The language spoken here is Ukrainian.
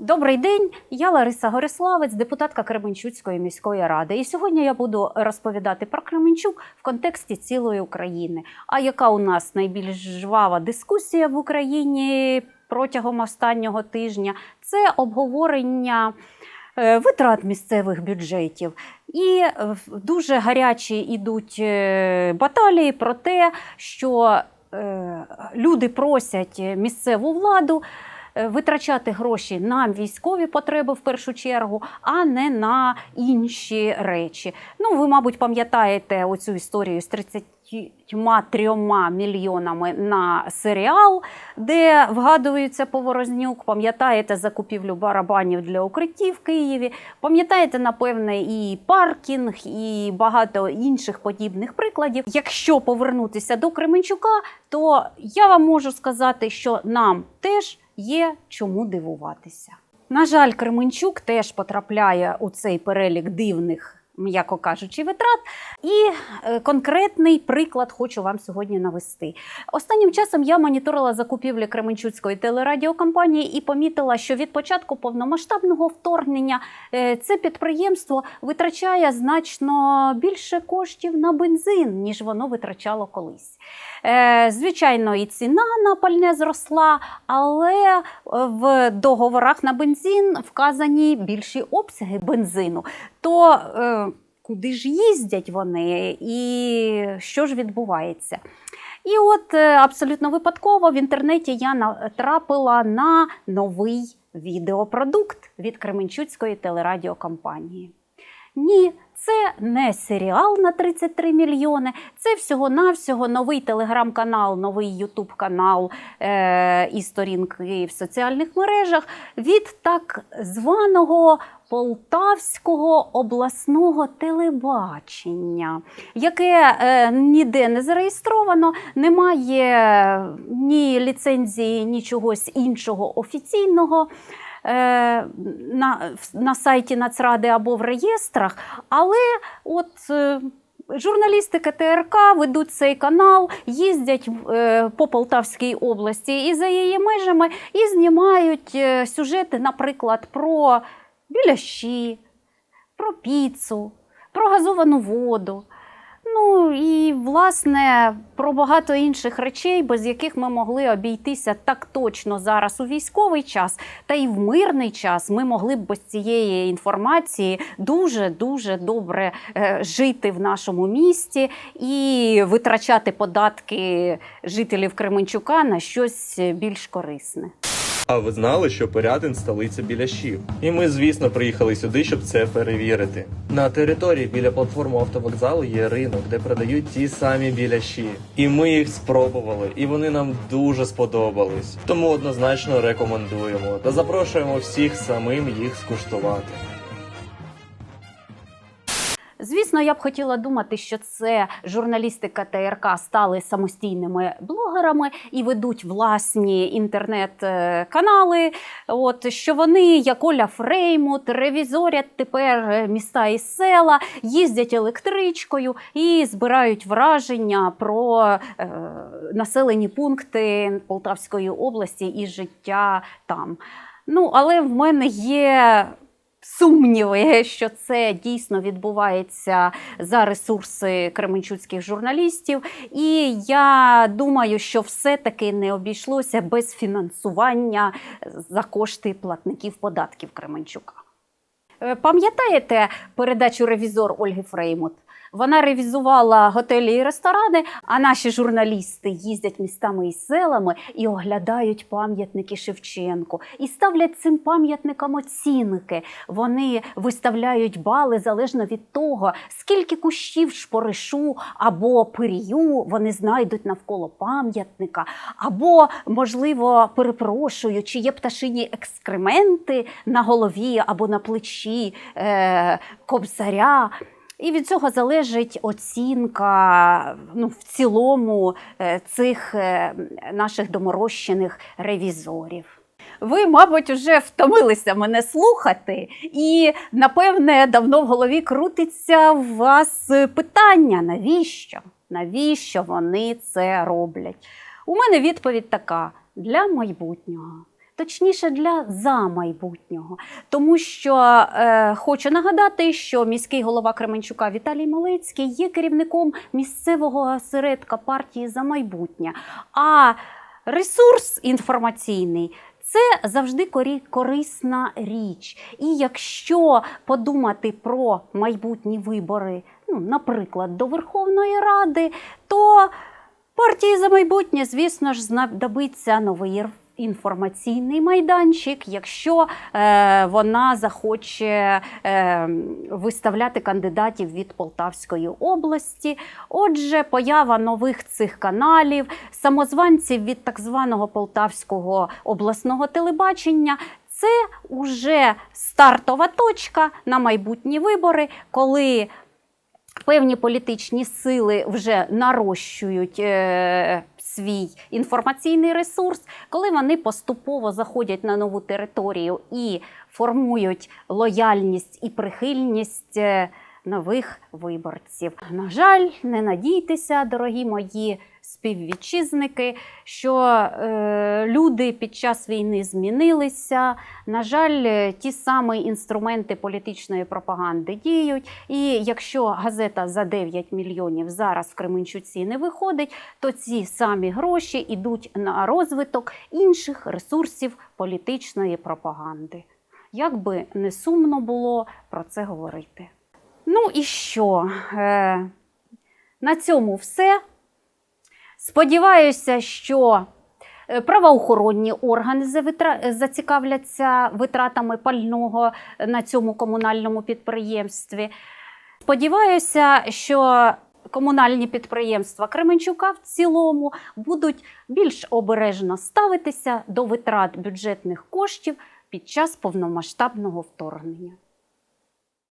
Добрий день, я Лариса Гориславець, депутатка Кременчуцької міської ради. І сьогодні я буду розповідати про Кременчук в контексті цілої України. А яка у нас найбільш жвава дискусія в Україні протягом останнього тижня? Це обговорення е, витрат місцевих бюджетів. І е, дуже гарячі йдуть е, баталії про те, що люди просять місцеву владу витрачати гроші на військові потреби в першу чергу, а не на інші речі. Ну, ви, мабуть, пам'ятаєте оцю історію з 33 мільйонами на серіал, де вгадується Поворознюк. Пам'ятаєте закупівлю барабанів для укриттів в Києві. Пам'ятаєте, напевне, і паркінг, і багато інших подібних прикладів. Якщо повернутися до Кременчука, то я вам можу сказати, що нам теж є чому дивуватися. На жаль, Кременчук теж потрапляє у цей перелік дивних. М'яко кажучи, витрат. І е, конкретний приклад хочу вам сьогодні навести. Останнім часом я моніторила закупівлі Кременчуцької телерадіокомпанії і помітила, що від початку повномасштабного вторгнення е, це підприємство витрачає значно більше коштів на бензин, ніж воно витрачало колись. Е, Звичайно, і ціна на пальне зросла, але в договорах на бензин вказані більші обсяги бензину. То куди ж їздять вони і що ж відбувається? І от е, абсолютно випадково в інтернеті я натрапила на новий відеопродукт від Кременчуцької телерадіокомпанії. Ні, це не серіал на 33 мільйони, це всього-навсього новий телеграм-канал, новий ютуб канал е- і сторінки в соціальних мережах від так званого Полтавського обласного телебачення, яке е, ніде не зареєстровано, немає ні ліцензії, ні чогось іншого офіційного е, на, на сайті Нацради або в реєстрах, але от. е, Журналісти КТРК ведуть цей канал, їздять е, по Полтавській області і за її межами і знімають е, сюжети, наприклад, про біляші, про піцу, про газовану воду. Ну і власне про багато інших речей, без яких ми могли обійтися так точно зараз у військовий час, та й в мирний час ми могли б без цієї інформації дуже дуже добре е, жити в нашому місті і витрачати податки жителів Кременчука на щось більш корисне. А ви знали, що порядин столиця біляшів? І ми, звісно, приїхали сюди, щоб це перевірити. На території біля платформи автовокзалу є ринок, де продають ті самі біляші. І ми їх спробували, і вони нам дуже сподобались. Тому однозначно рекомендуємо та запрошуємо всіх самим їх скуштувати. Звісно, я б хотіла думати, що це журналісти КТРК стали самостійними блогерами і ведуть власні інтернет-канали. От що вони, як Оля Фреймут, ревізорять тепер е, міста і села, їздять електричкою і збирають враження про е, населені пункти Полтавської області і життя там. Ну, але в мене є сумніви, що це дійсно відбувається за ресурси кременчуцьких журналістів. І я думаю, що все-таки не обійшлося без фінансування за кошти платників податків Кременчука. Е, Пам'ятаєте передачу Ревізор Ольги Фреймут? Вона ревізувала готелі і ресторани, а наші журналісти їздять містами і селами і оглядають пам'ятники Шевченку і ставлять цим пам'ятникам оцінки. Вони виставляють бали залежно від того, скільки кущів шпоришу або пирію вони знайдуть навколо пам'ятника, або, можливо, перепрошую, чи є пташині екскременти на голові або на плечі е, кобзаря. І від цього залежить оцінка ну, в цілому е, цих е, наших доморощених ревізорів. Ви, мабуть, вже втомилися мене слухати, і, напевне, давно в голові крутиться у вас питання: навіщо? Навіщо вони це роблять? У мене відповідь така: для майбутнього. Точніше для за майбутнього. Тому що е, хочу нагадати, що міський голова Кременчука Віталій Малицький є керівником місцевого осередка партії за майбутнє. А ресурс інформаційний. Це завжди корисна річ. І якщо подумати про майбутні вибори, ну, наприклад, до Верховної Ради, то партії за майбутнє, звісно ж, знадобиться новий інформаційний майданчик, якщо е, вона захоче е, виставляти кандидатів від Полтавської області. Отже, поява нових цих каналів, самозванців від так званого Полтавського обласного телебачення. Це уже стартова точка на майбутні вибори, коли певні політичні сили вже нарощують е, свій інформаційний ресурс, коли вони поступово заходять на нову територію і формують лояльність і прихильність. е, Нових виборців. На жаль, не надійтеся, дорогі мої співвітчизники, що е, люди під час війни змінилися. На жаль, ті самі інструменти політичної пропаганди діють. І якщо газета за 9 мільйонів зараз в Кременчуці не виходить, то ці самі гроші йдуть на розвиток інших ресурсів політичної пропаганди. Як би не сумно було про це говорити. Ну і що? Е, на цьому все. Сподіваюся, що е, правоохоронні органи зацікавляться витратами пального на цьому комунальному підприємстві. Сподіваюся, що комунальні підприємства Кременчука в цілому будуть більш обережно ставитися до витрат бюджетних коштів під час повномасштабного вторгнення.